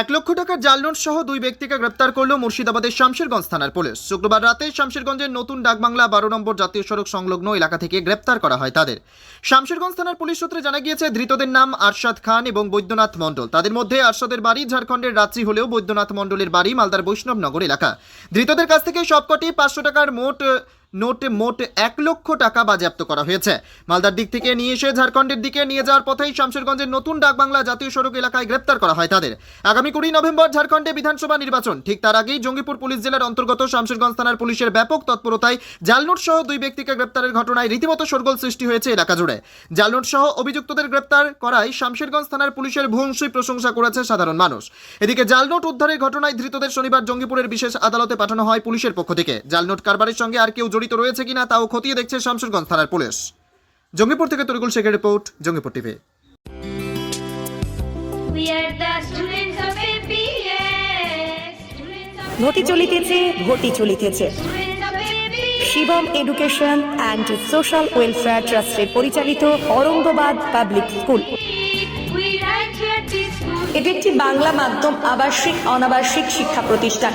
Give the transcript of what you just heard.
এক লক্ষ টাকার জাল নোট সহ দুই ব্যক্তিকে গ্রেপ্তার করল মুর্শিদাবাদের শামশেরগঞ্জ থানার পুলিশ। শুক্রবার রাতে শামশেরগঞ্জের নতুন ডাকবাংলা বারো নম্বর জাতীয় সড়ক সংলগ্ন এলাকা থেকে গ্রেপ্তার করা হয় তাদের। শামশেরগঞ্জ থানার পুলিশ সূত্রে জানা গিয়েছে, ধৃতদের নাম আরশাদ খান এবং বৈদ্যনাথ মণ্ডল। তাদের মধ্যে আরশাদের বাড়ি ঝাড়খণ্ডের রাঁচি হলেও বৈদ্যনাথ মণ্ডলের বাড়ি মালদার বৈষ্ণবনগর এলাকা। ধৃতদের কাছ থেকে সবকটি পাঁচশো টাকার মোট নোট মোট এক লক্ষ টাকা বাজেয়াপ্ত করা হয়েছে। মালদার দিক থেকে নিয়ে এসে ঝাড়খণ্ডের দিকে নিয়ে যাওয়ার পথেই শামশেরগঞ্জের নতুন ডাকবাংলা জাতীয় সড়ক এলাকায় গ্রেপ্তার করা হয় তাদের। আগামী কুড়ি নভেম্বর ঝাড়খণ্ডে বিধানসভা নির্বাচন। ঠিক তার আগেই জঙ্গিপুর পুলিশ জেলার অন্তর্গত শামশেরগঞ্জ থানার পুলিশের ব্যাপক তৎপরতায় জালনোট সহ দুই ব্যক্তিকে গ্রেপ্তারের ঘটনায় রীতিমতো সরগোল সৃষ্টি হয়েছে এলাকা জুড়ে। জালনোট সহ অভিযুক্তদের গ্রেপ্তার করায় শামশেরগঞ্জ থানার পুলিশের ভূয়সী প্রশংসা করেছে সাধারণ মানুষ। এদিকে জালনোট উদ্ধারের ঘটনায় ধৃতদের শনিবার জঙ্গিপুরের বিশেষ আদালতে পাঠানো হয় পুলিশের পক্ষ থেকে। জালনোট কারবারের সঙ্গে আর কেউ জড়িত রয়েছে কিনা তাও খতিয়ে দেখছে শামশেরগঞ্জ থানার পুলিশ। জঙ্গিপুর থেকে তরিকুল শেখের রিপোর্ট জঙ্গিপুর টিভি। ঘটি চলিতেছে ঘটি চলিতেছে. Shivam education and social welfare ট্রাস্টের পরিচালিত অরঙ্গবাদ পাবলিক স্কুল. এটি একটি বাংলা মাধ্যম আবাসিক অনাবাসিক শিক্ষা প্রতিষ্ঠান।